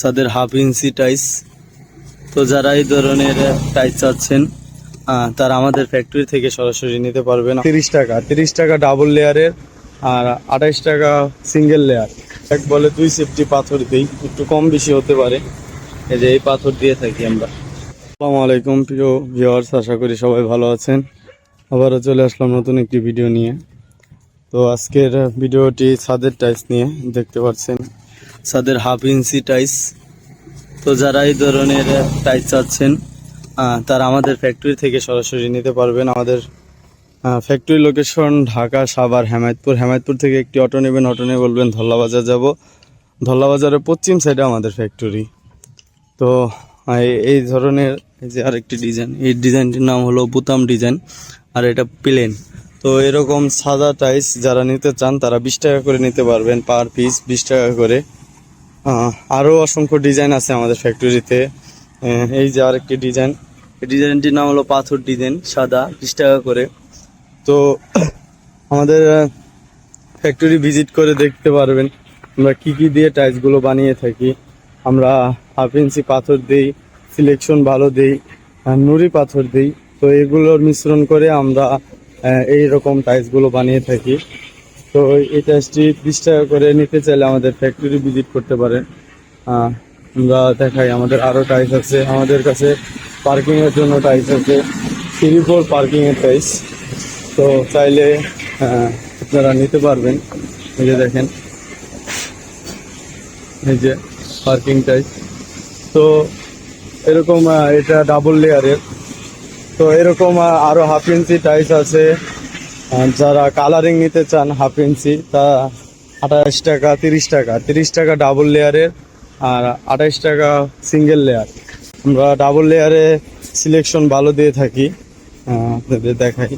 ছাদের half inch টাইস। তো যারা এই ধরনের টাইস চাচ্ছেন তারা আমাদের ফ্যাক্টরি থেকে সরাসরি নিতে পারবেন তিরিশ টাকা তিরিশ টাকা ডাবল লেয়ারের আর আঠাইশ টাকা সিঙ্গেল লেয়ার। এক বলে দুই সেফটি পাথর দিই, একটু কম বেশি হতে পারে। এই যে এই পাথর দিয়ে থাকি আমরা। আসসালামু আলাইকুম, প্রিয় ভিউয়ার্স আশা করি সবাই ভালো আছেন। আবারও চলে আসলাম নতুন একটি ভিডিও নিয়ে। তো আজকের ভিডিওটি ছাদের টাইস নিয়ে, দেখতে পাচ্ছেন। ছাদের হাফ ইঞ্চি টাইস তো যারা এই ধরনের টাইস চাচ্ছেন তারা আমাদের ফ্যাক্টরি থেকে সরাসরি নিতে পারবেন। আমাদের ফ্যাক্টরি লোকেশন ঢাকা, সাভার, হেমায়তপুর। হেমায়তপুর থেকে একটি অটো নেবেন অটো নিয়ে বলবেন, ধল্লাবাজার যাব। ধল্লাবাজারের পশ্চিম সাইডে আমাদের ফ্যাক্টরি তো এই- ধরনের, এই যে আরেকটি ডিজাইন এই ডিজাইনটির নাম হলো বুতাম ডিজাইন আর এটা প্লেন তো এরকম সাদা টাইস যারা নিতে চান, তারা বিশ টাকা করে নিতে পারবেন পার পিস বিশ টাকা করে। আরও অসংখ্য ডিজাইন আছে আমাদের ফ্যাক্টরিতে এই যে আরেকটি ডিজাইন এই ডিজাইনটির নাম হলো পাথর ডিজাইন সাদা, বিশ টাকা করে। তো, আমাদের ফ্যাক্টরি ভিজিট করে দেখতে পারবেন আমরা কি কি দিয়ে টাইলসগুলো বানিয়ে থাকি। আমরা হাফ ইঞ্চি পাথর দিই সিলেকশন ভালো দিই নুড়ি পাথর দিই। তো এগুলোর মিশ্রণ করে আমরা এই রকম টাইলসগুলো বানিয়ে থাকি। তো এই টাইলসটি বিশ টাকা করে নিতে চাইলে আমাদের ফ্যাক্টরি ভিজিট করতে পারেন। আমরা দেখাই, আমাদের আরও টাইলস আছে। আমাদের কাছে পার্কিংয়ের জন্য টাইস আছে। থ্রি ফোর পার্কিংয়ের টাইস তো চাইলে আপনারা নিতে পারবেন। এই যে দেখেন। এই যে পার্কিং টাইপ তো এরকম এটা ডাবল লেয়ারের তো এরকম আরও হাফ ইঞ্চি টাইস আছে। যারা কালারিং নিতে চান হাফ ইঞ্চি তা আঠাশ টাকা, তিরিশ টাকা। তিরিশ টাকা ডাবল লেয়ারের আর আঠাশ টাকা সিঙ্গেল লেয়ার আমরা ডাবল লেয়ারে সিলেকশন ভালো দিয়ে থাকি। আপনাদের দেখাই।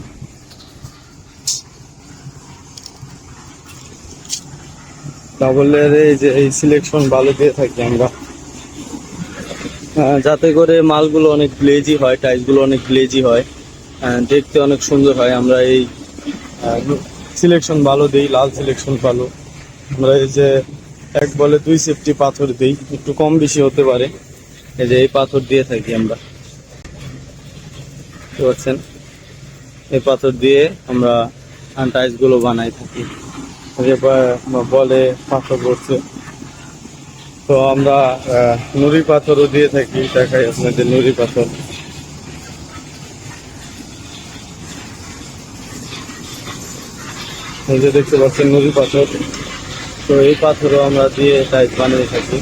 ডাবল লেয়ারে এই যে এই সিলেকশন ভালো দিয়ে থাকি আমরা। যাতে করে মালগুলো অনেক গ্লেজি হয় টাইলসগুলো অনেক গ্লেজি হয়। দেখতে অনেক সুন্দর হয়। আমরা এই সিলেকশন ভালো দিই, লাল সিলেকশন ভালো। আমরা এই যে এক বলে দুই সেফটি পাথর দিই, একটু কম বেশি হতে পারে। এই যে এই পাথর দিয়ে থাকি আমরা। বুঝতে পারছেন এই পাথর দিয়ে আমরা টাইলসগুলো বানাই থাকি। বলে পাথর পড়ছে তো আমরা নুড়ি পাথরও দিয়ে থাকি। দেখাই আপনাদের নুড়ি পাথর। যে দেখতে পাচ্ছেন নুড়ি পাথর। তো এই পাথরও আমরা দিয়ে টাইপ বানিয়ে থাকি।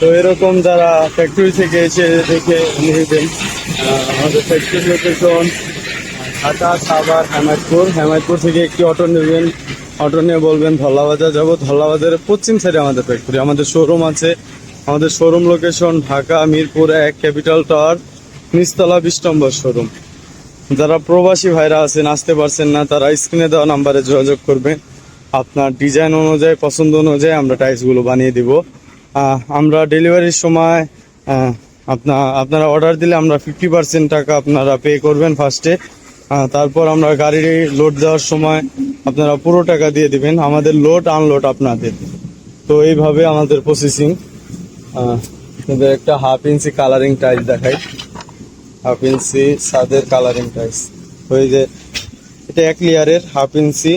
তো এরকম যারা ফ্যাক্টরি থেকে এসে দেখে আহ, আমাদের ফ্যাক্টরি লোকেশন ঢাকা সাভার হেমায়তপুর। হেমায়তপুর থেকে একটি অটো নেবেন। অটো নিয়ে বলবেন ধল্লাবাজার যাব। ধল্লাবাজারের পশ্চিম সাইডে আমাদের ফ্যাক্টরি আমাদের শোরুম আছে। আমাদের শোরুম লোকেশন ঢাকা মিরপুর এক ক্যাপিটাল টাওয়ার নিচতলা বিশ নম্বর শোরুম যারা প্রবাসী ভাইরা আছেন, আসতে পারছেন না, তারা স্ক্রিনে দেওয়া নাম্বারে যোগাযোগ করবেন। আপনার ডিজাইন অনুযায়ী, পছন্দ অনুযায়ী আমরা টাইলসগুলো বানিয়ে দিব। আমরা ডেলিভারির সময় আপনা, আপনারা অর্ডার দিলে আমরা ফিফটি পার্সেন্ট টাকা আপনারা পে করবেন ফার্স্টে তারপর আমরা গাড়ি লোড দেওয়ার সময় আপনারা পুরো টাকা দিয়ে দিবেন। আমাদের লোড আনলোড আপনাদের। তো এইভাবে আমাদের প্রসেসিং একটা হাফ ইঞ্চি কালারিং টাইলস দেখাই। হাফ ইঞ্চি সাদের কালারিং টাইস ওই যে, এটা এক লেয়ারের হাফ ইঞ্চি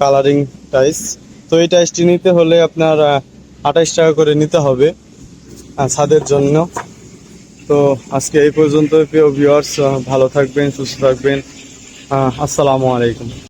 কালারিং টাইস তো এই টাইসটি নিতে হলে আপনার আঠাইশ টাকা করে নিতে হবে ছাদের জন্য। তো আজকে এই পর্যন্ত প্রিয় ভিউয়ার্স ভালো থাকবেন, সুস্থ থাকবেন। আসসালামু আলাইকুম।